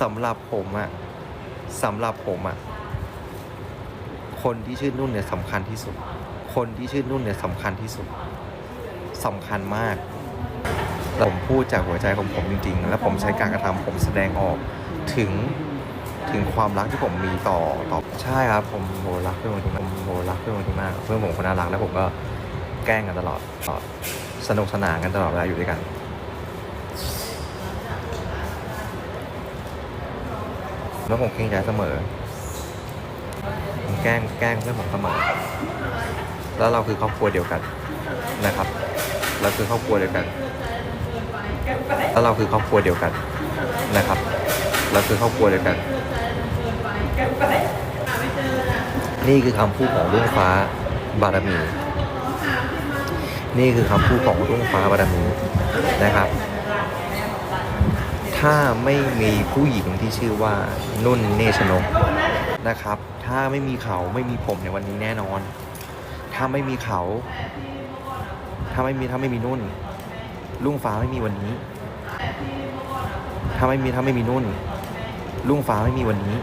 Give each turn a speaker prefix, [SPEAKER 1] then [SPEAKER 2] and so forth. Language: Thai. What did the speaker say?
[SPEAKER 1] สำหรับผมอะสำหรับผมอะคนที่ชื่อนุ่นเนี่ยสำคัญที่สุด คนที่ชื่อนุ่นเนี่ยสำคัญที่สุดสำคัญมากผมพูดจากหัวใจของผมจริงๆ และผมใช้การกระทำผมแสดงออกถึงถึงความรักที่ผมมีต่อต่อใช่ครับ ผมโหรักเพื่อนผมที่มากผมโหรักเพื่อนผมที่มาก เพื่อนผมคนน่ารักแล้วผมก็แกล้งกันตลอดสนุกสนานกันตลอดเวลาอยู่ด้วยกัน แล้วผมเกรงใจเสมอผมแกล้งแกล้งเพื่อนผมเสมอแล้วเราคือครอบครัวเดียวกันนะครับเราคือครอบครัวเดียวกันแล้วเราคือครอบครัวเดียวกันนะครับเราคือครอบครัวเดียวกัน นี่คือคำพูดของรุ่งฟ้าบารมี นี่คือคำพูดของรุ่งฟ้าบารมีนะครับ ถ้าไม่มีผู้หญิงที่ชื่อว่านุ่นเนชนกนะครับ ถ้าไม่มีเขาไม่มีผมในวันนี้แน่นอน ถ้าไม่มีเขา ถ้าไม่มีถ้าไม่มีนุ่นลุงฟ้าไม่มีวันนี้ ถ้าไม่มีถ้าไม่มีนุ่นลุงฟ้าไม่มีวันนี้